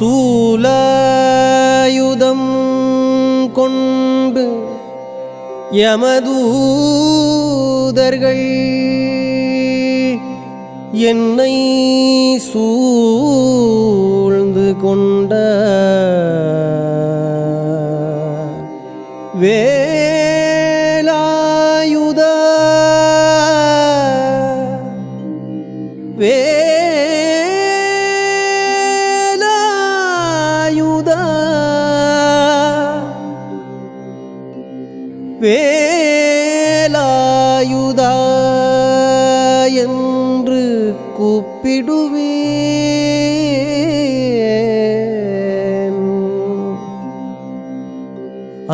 சூலாயுதம் கொண்டு யமதூதர்கள் என்னை சூழ்ந்து கொண்ட வே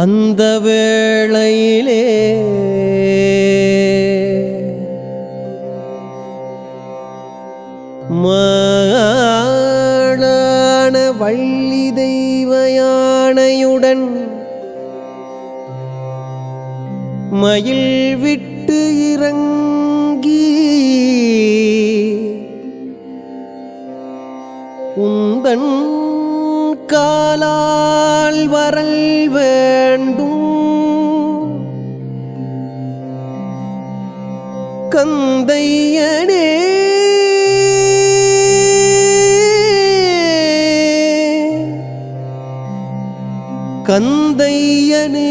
அந்த வேளையிலே மாளான வள்ளி தெய்வ யானையுடன் மயில் விட்டு இறங்கி உந்தன் காலால் வரல் கந்தையனே கந்தையனே.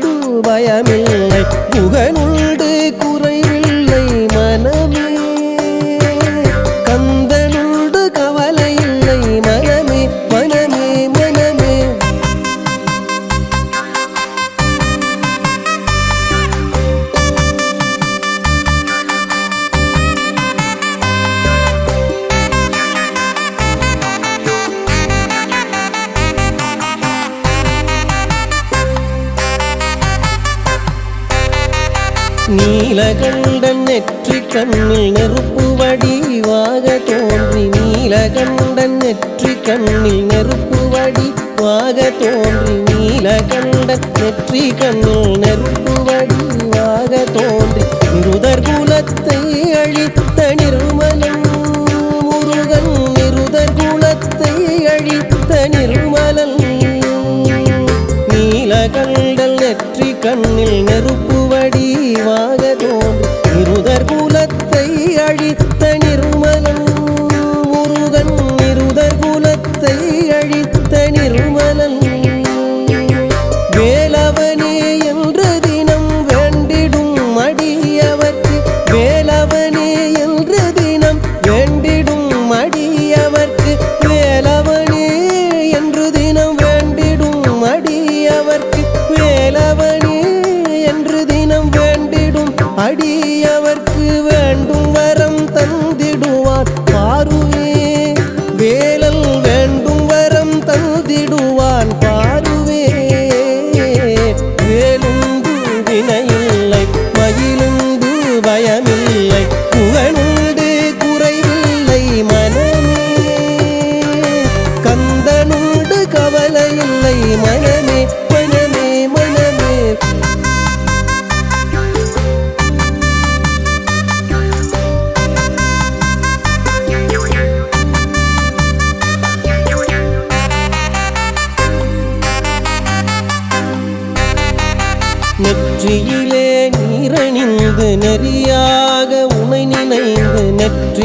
பயமில்லை. புகனுண்டு குறைவில்லை மனமே நீலகண்டன் நெற்றி கண்ணில் நெருப்பு வடிவாக தோன்றி நீலகண்டன் நெற்றி கண்ணில் நெருப்பு வடிவாக தோன்றி நீலகண்டன் நெற்றி கண்ணில் நெருப்பு வடிவாக தோன்றி நிருதர் குலத்தை அழித்த நிர்மலன் முருகன் நிருதர் குலத்தை அழித்த நிர்மலன் நீலகண்டல் நெற்றி கண்ணில் நெருப்பு வடிவாக தோன்றும். இருதர் குலத்தை அழித்த அடிய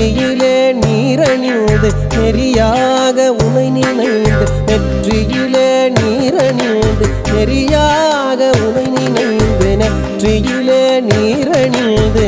நெற்றியிலே நீரணிந்து நெறியாக உனை நினைந்து நெற்றியிலே நீரணிந்து நெறியாக உனை நினைந்து நெற்றியிலே நீரணிந்து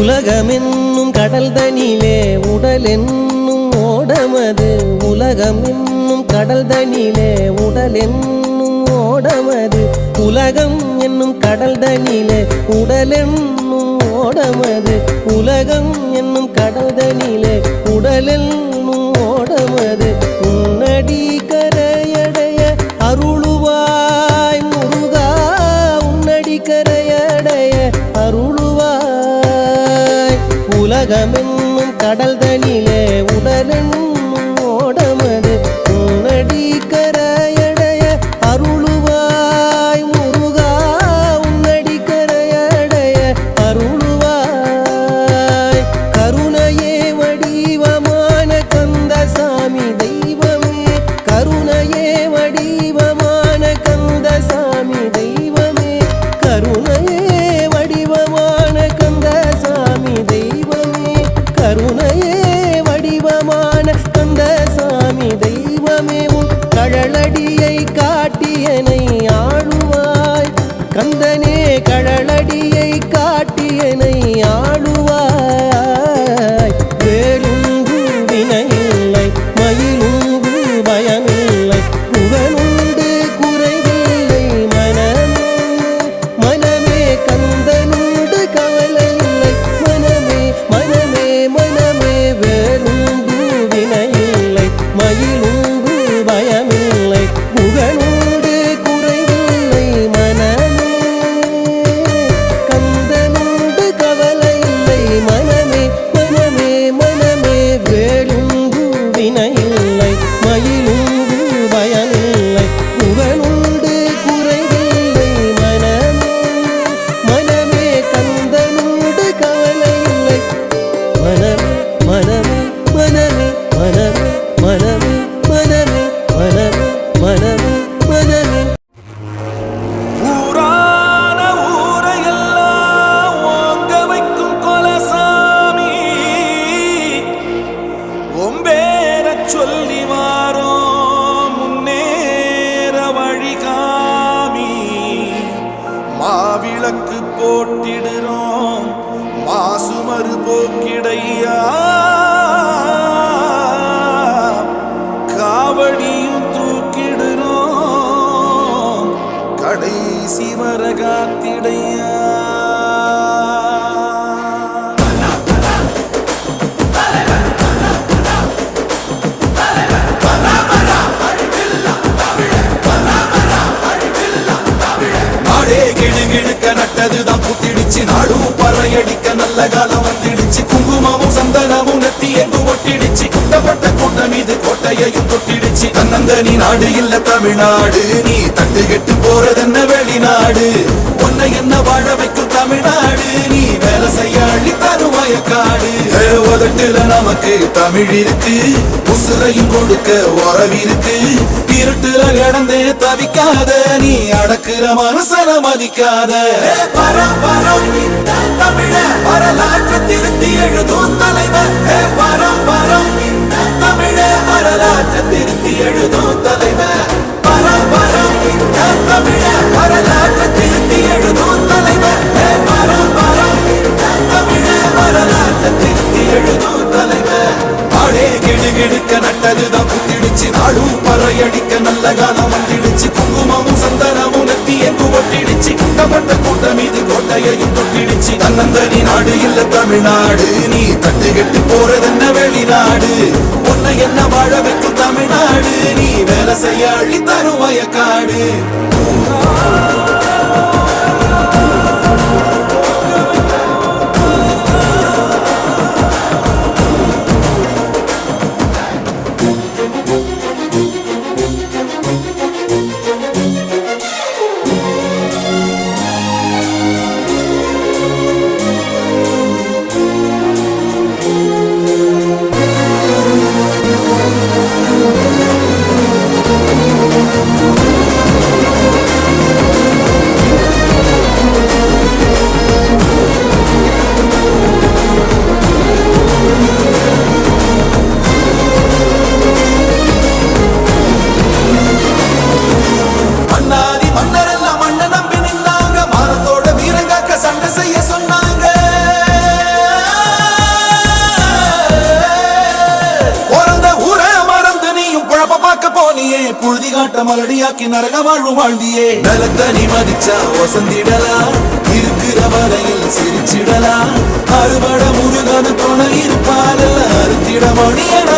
உலகமென்னும் கடல் தனிலே உடல் என்னும் ஓடமது. உலகம் என்னும் கடல் தனிலே உடல் என்னும் ஓடமது. உலகம் என்னும் கடல் தனிலே உடல் என்னும் ஓடமது. உலகம் என்னும் கடல் I'm சொல்லி வாரோ முன்னேற வழிகாமி. மாவிளக்கு போட்டிடுறோம் மாசுமறு போக்கிடையா. காவடியும் தூக்கிடுறோம் கடைசி வர காத்திடையா தலையையும் கோட்டையையும் தொட்டிடுச்சு தன்னந்தனி நாடு இல்ல தமிழ்நாடு. நீ தட்டு கெட்டு போறதென்ன வெளிநாடு? உன்னை என்ன வாழ வைக்கும் தமிழ்நாடு? நீ வேலை செய்ய அள்ளி தரும் வயக்காடு. உதட்டுல நமக்கு தமிழ் இருக்கு. உசுரையும் கொடுக்க உறவிருக்கு இருட்டுல கிடந்தே தவிக்காத நீ அடக்குற மனசன மதிக்காத. தமிழ வரலாற்று திருத்தி எழுதும் தலைவர். ஏ, வரம், தமிழ வரலாற்ற திருத்தி எழுதும் தலைவர். வரம், வரம், இந்த தமிழ வரலாற்று திருத்தி எழுதும் தலைவர். ஏ, வரம், இந்த தமிழ வரலாற்று திருத்தி எழுதும் தலைவர். நட்டதுதான் புத்திடுச்சு. நாடும் பறையடிக்க நல்ல காலம்? பிடிச்சு குட்டப்பட்ட கூட்டம் இது கோட்டையையும் தொட்டிடுச்சு. தன்னந்தனி நாடு இல்ல தமிழ்நாடு. நீ தட்டு கெட்டு போறதென்ன வெளிநாடு? உன்னை என்ன வாழ வைக்கும் தமிழ்நாடு? நீ வேலை செய்ய அள்ளி தரும் வயக்காடு. புழுதி மலடியாக்கி நரக வாழ்வு வாழ்ந்தியே. நலத்த நீ மதிச்சா வசந்திடலாம் இருக்கிற வரையில் சிரிச்சிடலாம் அறுபட முருகன துணை இருப்பால அறுத்திட மணி என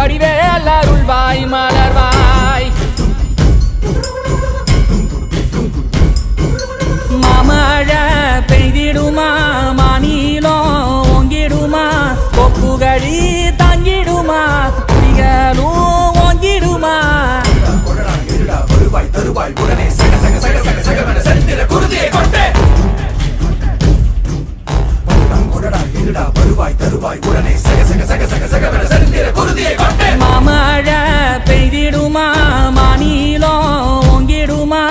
வடிவேல் அருள்வாய் மலர்வாய் மாமழ பெய்திடுமா மாநிலம் ஓங்கிடுமா கொப்புகழி தங்கிடுமா குடிகளும் ஓங்கிடுமா மாமழ பெய்திடுமா? மாநிலம் ஓங்கிடுமா?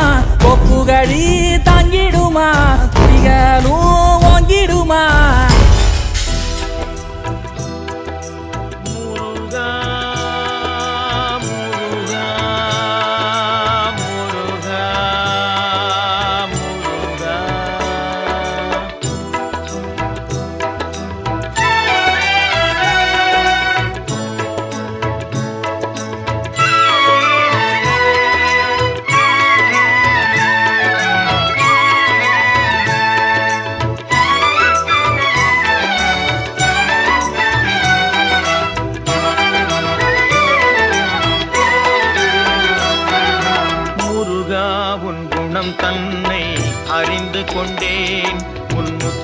கொப்புகழி தாங்கிடுமா? குடிகளும் ஓங்கிடுமா?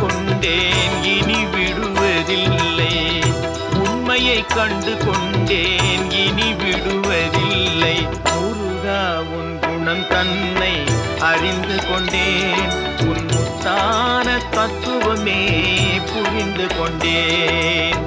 கொண்டேன் இனி விடுவதில்லை. உண்மையை கண்டு கொண்டேன் இனி விடுவதில்லை. முருகா உன் குணம் தன்னை அறிந்து கொண்டேன். உன் முத்தான தத்துவமே புரிந்து கொண்டேன்.